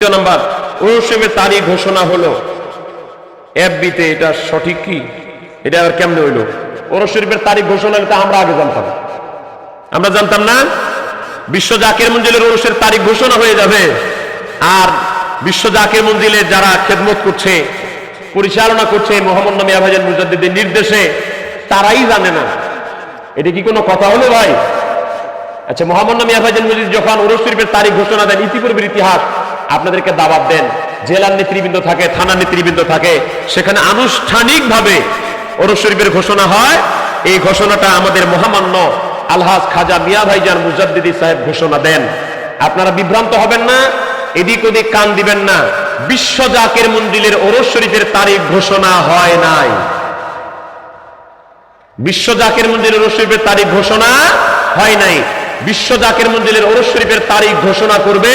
দ্বিতীয় নাম্বার ওরসেমের তারিখ ঘোষণা হলো। এফবিতে এটা সঠিক কি? এটা আর কেমনে হইল? ওরস তারিখ ঘোষণা তা আমরা আগে জানতাম। আমরা জানতাম না? বিশ্ব জাকের মঞ্জিলের ওরসের তারিখ ঘোষণা হয়ে যাবে। আর বিশ্ব জাকের মঞ্জিলে যারা খেদমত করছে, পরিচালনা করছে মোহাম্মদ নামিয়া ভাইজান মুজাদ্দিদের নির্দেশে, তারাই জানে না। এটা কি কোনো কথা হলো ভাই? আচ্ছা মোহাম্মদ নামী আফাজান মজিদ যখন ওরস তারিখ ঘোষণা দেন, ইতিপূর্বের ইতিহাস আপনাদেরকে দাবাত দেন। জেলার নেতৃবৃন্দ থাকে, থানার নেতৃবৃন্দ থাকে। সেখানে আনুষ্ঠানিকভাবে ওরস শরীফের ঘোষণা হয়। এই ঘোষণাটা আমাদের মহামান্য আলহাজ খাজা মিয়া ভাইজান মুজাদ্দিদি সাহেব ঘোষণা দেন। আপনারা বিভ্রান্ত হবেন না, এদিক ওদিক কান দিবেন না। বিশ্ব জাকের মন্দিরের ওরস শরীফের তারিখ ঘোষণা হয় নাই। বিশ্ব জাকের মঞ্জিলের ওরস শরীফের তারিখ ঘোষণা হয় নাই। বিশ্ব জাকের মন্দিরের ওরস শরীফের তারিখ ঘোষণা করবে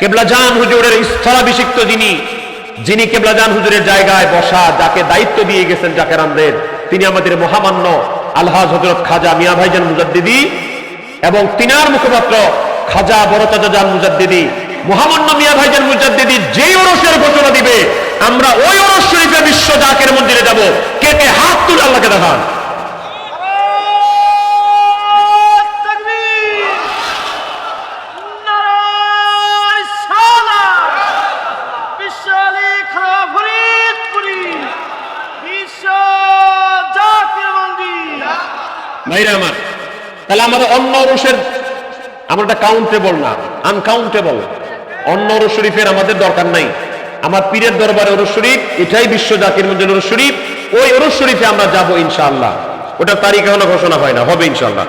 কেবলাজান হুজুরের স্থলাভিষিক্ত যিনি যিনি কেবলাজান হুজুরের জায়গায় বসা, যাকে দায়িত্ব দিয়ে গেছেন জাকের আমদের তিনি আমাদের মহামান্য আলহাজ হজরত খাজা মিয়া ভাইজান মুজাদ্দিদি এবং তিনার মুখপাত্র খাজা বরতাজান জান মুজাদ্দিদি। মহামান্য মিয়া ভাইজান মুজাদ্দিদি যে ওরসের ঘোষণা দিবে, আমরা ওই ওরস শরীফে বিশ্ব জাকের মন্দিরে যাব। কে কে হাত তুলে আল্লাহকে দেখান। ভাইরা আমার। তাহলে আমাদের অন্য ওরসের আমরা এটা কাউন্টেবল না আনকাউন্টেবল অন্য ওরস শরীফের আমাদের দরকার নাই। আমার পীরের দরবারে অরুষ শরীফ, এটাই বিশ্ব জাতির মধ্যে অরুষ শরীফ। ওই অরুষ শরীফে আমরা যাব ইনশাআল্লাহ। ওটার তারিখ এখনও ঘোষণা হয় না, হবে ইনশাআল্লাহ।